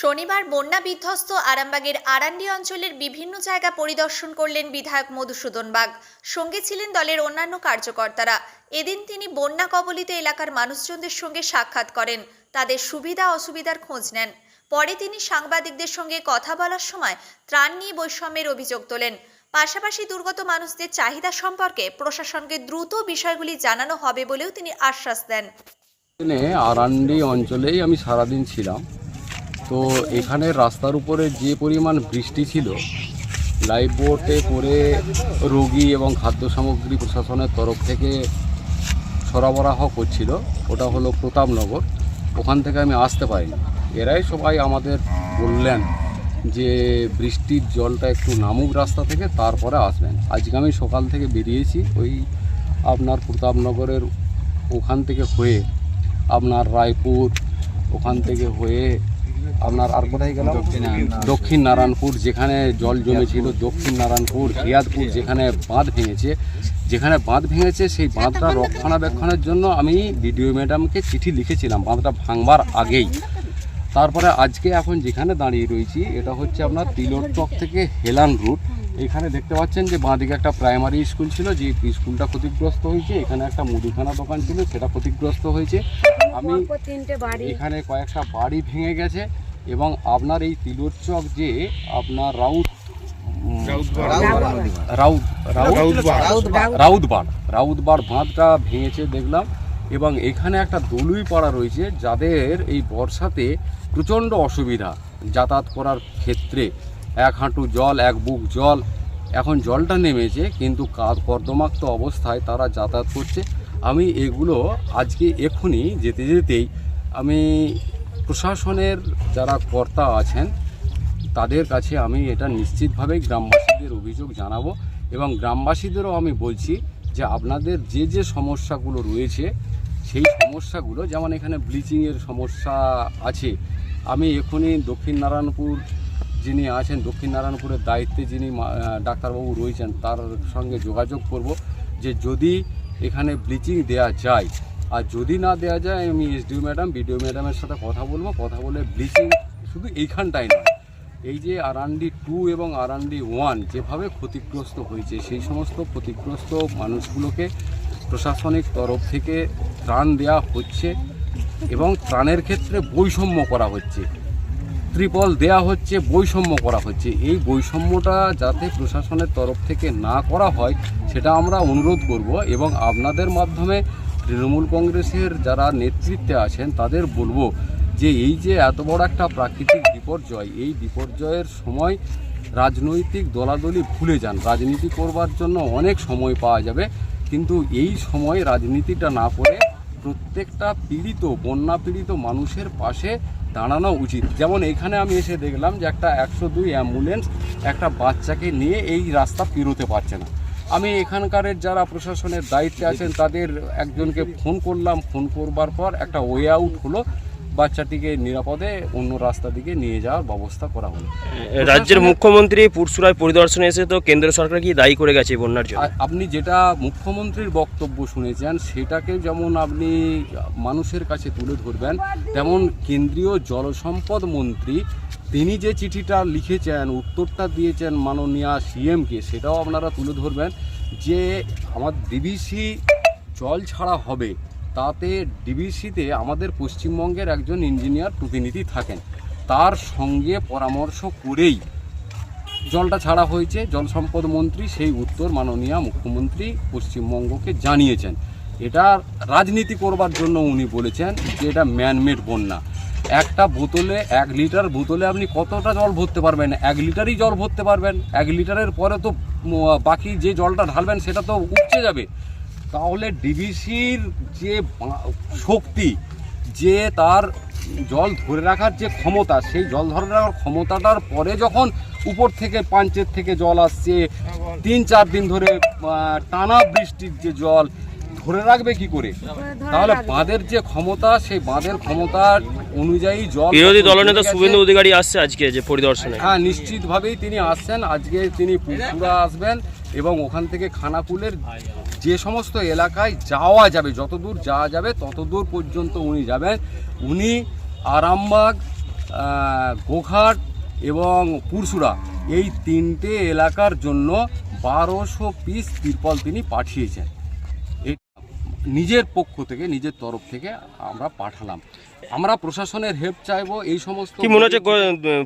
শনিবার বন্যা বিধ্বস্ত আরামবাগের আরান্ডি অঞ্চলের বিভিন্ন জায়গা পরিদর্শন করলেন বিধায়ক মধুসূদন বাগ। সঙ্গে ছিলেন দলের অন্যান্য কার্যকর্তারা। এদিন তিনি বন্যা কবলিত এলাকার মানুষজনদের সঙ্গে সাক্ষাৎ করেন। তাদের সুবিধা অসুবিধার খোঁজ নেন। পরে তিনি সাংবাদিকদের সঙ্গে কথা বলার সময় ত্রাণ নিয়ে বৈষম্যের অভিযোগ তোলেন। পাশাপাশি দুর্গত মানুষদের চাহিদা সম্পর্কে প্রশাসনকে দ্রুত বিষয়গুলি জানানো হবে বলেও তিনি আশ্বাস দেন। আরান্ডি অঞ্চলেই আমি সারাদিন ছিলাম। তো এখানে রাস্তার উপরে যে পরিমাণ বৃষ্টি ছিল লাইফ বোটে করে রোগী এবং খাদ্য সামগ্রী প্রশাসনের তরফ থেকে সরবরাহ করছিল। ওটা হলো প্রতাপনগর। ওখান থেকে আমি আসতে পারিনি। এরাই সবাই আমাদের বললেন যে বৃষ্টির জলটা একটু নামুক রাস্তা থেকে, তারপরে আসবেন। আজকে আমি সকাল থেকে বেরিয়েছি ওই আপনার প্রতাপনগরের ওখান থেকে হয়ে, আপনার রায়পুর ওখান থেকে হয়ে আপনার আর কোথায় গেলাম? দক্ষিণ নারায়ণপুর যেখানে জল জমেছিল দক্ষিণ নারায়ণপুর রিয়াদপুর যেখানে বাঁধ ভেঙেছে। যেখানে বাঁধ ভেঙেছে সেই বাঁধটা রক্ষণাবেক্ষণের জন্য আমি বিডিও ম্যাডামকে চিঠি লিখেছিলাম বাঁধটা ভাঙবার আগেই। তারপরে আজকে এখন যেখানে দাঁড়িয়ে রয়েছি এটা হচ্ছে আপনার তিলোরচক থেকে হেলান রুট। এখানে দেখতে পাচ্ছেন যে বাঁদিকে একটা প্রাইমারি স্কুল ছিল যে স্কুলটা ক্ষতিগ্রস্ত হয়েছে। এখানে একটা মুদিখানা দোকান ছিল সেটা ক্ষতিগ্রস্ত হয়েছে। আমি এখানে কয়েকটা বাড়ি ভেঙে গেছে। এবং আপনার এই তিলোরচক যে আপনার রাউত রাউতবাড় রাউতবাড় বাঁধটা ভেঙেছে দেখলাম এবং এখানে একটা দলুই পাড়া রয়েছে যাদের এই বর্ষাতে প্রচণ্ড অসুবিধা যাতায়াত করার ক্ষেত্রে। এক হাঁটু জল এক বুক জল। এখন জলটা নেমেছে কিন্তু কর্দমাক্ত অবস্থায় তারা যাতায়াত করছে। আমি এগুলো আজকে এক্ষুনি যেতে যেতেই আমি প্রশাসনের যারা কর্তা আছেন, তাদের কাছে আমি এটা নিশ্চিতভাবেই গ্রামবাসীদের অভিযোগ জানাব এবং গ্রামবাসীদেরও আমি বলছি যে আপনাদের যে যে সমস্যাগুলো রয়েছে, সেই সমস্যাগুলো, যেমন এখানে ব্লিচিংয়ের সমস্যা আছে, আমি এখনই দক্ষিণ নারায়ণপুর যিনি আছেন, দক্ষিণ নারায়ণপুরের দায়িত্বে যিনি ডাক্তারবাবু রয়েছেন, তার সঙ্গে যোগাযোগ করব যে যদি এখানে ব্লিচিং দেয়া যায় আর যদি না দেওয়া যায়, আমি এসডিও ম্যাডাম বিডিও ম্যাডামের সাথে কথা বলব। কথা বলে ব্লিচিং শুধু এইখানটাই নয়, এই যে আরান্ডি টু এবং আরান্ডি ওয়ান যেভাবে ক্ষতিগ্রস্ত হয়েছে, সেই সমস্ত ক্ষতিগ্রস্ত মানুষগুলোকে প্রশাসনিক তরফ থেকে ত্রাণ দেওয়া হচ্ছে এবং ত্রাণের ক্ষেত্রে বৈষম্য করা হচ্ছে। ত্রিপল দেয়া হচ্ছে, বৈষম্য করা হচ্ছে। এই বৈষম্যটা যাতে প্রশাসনের তরফ থেকে না করা হয়, সেটা আমরা অনুরোধ করব এবং আপনাদের মাধ্যমে তৃণমূল কংগ্রেসের যারা নেতৃত্বে আছেন, তাদের বলব যে এই যে এত বড় একটা প্রাকৃতিক বিপর্যয়, এই বিপর্যয়ের সময় রাজনৈতিক দলাদলি ভুলে যান। রাজনীতি করবার জন্য অনেক সময় পাওয়া যাবে, কিন্তু এই সময় রাজনীতিটা না করে প্রত্যেকটা পীড়িত, বন্যা পীড়িত মানুষের পাশে দাঁড়ানো উচিত। যেমন এখানে আমি এসে দেখলাম যে একটা একশো দুই অ্যাম্বুলেন্স একটা বাচ্চাকে নিয়ে এই রাস্তা পেরোতে পারছে না। আমি এখানকার যারা প্রশাসনের দায়িত্বে আছেন, তাদের একজনকে ফোন করলাম, ফোন করবার পর একটা ওয়ে আউট হলো। বাচ্চাটিকে নিরাপদে অন্য রাস্তা দিকে নিয়ে যাওয়ার ব্যবস্থা করা হলো। রাজ্যের মুখ্যমন্ত্রী পুরসুরায় পরিদর্শনে এসে তো কেন্দ্র সরকার কি দায়ী করে গেছে বন্যার জন্য? আপনি যেটা মুখ্যমন্ত্রীর বক্তব্য শুনেছেন সেটাকে যেমন আপনি মানুষের কাছে তুলে ধরবেন তেমন কেন্দ্রীয় জলসম্পদ মন্ত্রী তিনি যে চিঠিটা লিখেছেন উত্তরটা দিয়েছেন মাননীয় সিএমকে সেটাও আপনারা তুলে ধরবেন যে আমার ডিবিসি জল ছাড়া হবে। তাতে ডিবিসিতে আমাদের পশ্চিমবঙ্গের একজন ইঞ্জিনিয়ার প্রতিনিধি থাকেন। তার সঙ্গে পরামর্শ করেই জলটা ছাড়া হয়েছে। জল সম্পদ মন্ত্রী সেই উত্তর মাননীয় মুখ্যমন্ত্রী পশ্চিমবঙ্গকে জানিয়েছেন। এটা রাজনীতি করবার জন্য উনি বলেছেন যে এটা ম্যানমেড বন্যা। একটা বোতলে এক লিটার বোতলে আপনি কতটা জল ভরতে পারবেন? এক লিটারই জল ভরতে পারবেন। এক লিটারের পরে তো বাকি যে জলটা ঢালবেন সেটা তো উপচে যাবে। তাহলে ডিবিসির যে বা- শক্তি যে তার জল ধরে রাখার যে ক্ষমতা সেই জল ধরে রাখার ক্ষমতাটার পরে যখন উপর থেকে পাঞ্চের থেকে জল আসছে তিন চার দিন ধরে টানা বৃষ্টির যে জল ধরে রাখবে কি করে? তাহলে বাঁধের যে ক্ষমতা সেই বাঁধের ক্ষমতা অনুযায়ী জল বিরোধী দলনেতা শুভেন্দু অধিকারী আসছে আজকে যে পরিদর্শনে। হ্যাঁ নিশ্চিতভাবেই তিনি আসছেন। আজকে তিনি পুরপুরা আসবেন। এবং ওখান থেকে খানাকুলের যে সমস্ত এলাকায় যাওয়া যাবে যত দূর যাওয়া যাবে তত দূর পর্যন্ত উনি যাবেন। উনি আরামবাগ গোঘাট এবং পুরসুরা এই তিনটে এলাকার জন্য বারোশো পিস তিরপল তিনি পাঠিয়েছেন। নিজের পক্ষ থেকে নিজের তরফ থেকে আমরা পাঠালাম। আমরা প্রশাসনের হেল্প চাইব এই সমস্ত কি মনে হচ্ছে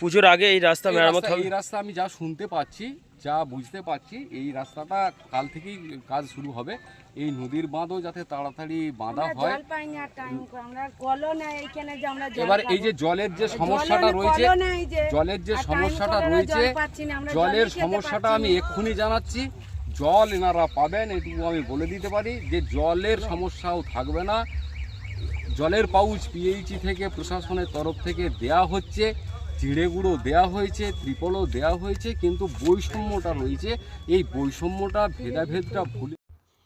পুজোর আগে এই রাস্তা এই মেরামত রাস্তা- হবে? এই রাস্তা আমি যা শুনতে পাচ্ছি যা বুঝতে পাচ্ছি এই রাস্তাটা কাল থেকেই কাজ শুরু হবে। এই নদীর বাঁধও যাতে তাড়াতাড়ি বাঁধা হয়। এবার এই যে জলের যে সমস্যাটা রয়েছে। জলের যে সমস্যাটা রয়েছে জলের সমস্যাটা আমি। এক্ষুনি জানাচ্ছি। জল এনারা পাবেন, এটুকু আমি বলে দিতে পারি যে জলের সমস্যাও থাকবে না। জলের পাউচ পিএইচি থেকে প্রশাসনের তরফ থেকে দেয়া হচ্ছে চিড়েগুঁড়ো দেওয়া হয়েছে, ত্রিপলও দেওয়া হয়েছে, কিন্তু বৈষম্যটা রয়েছে। এই বৈষম্যটা, ভেদাভেদটা ভুলে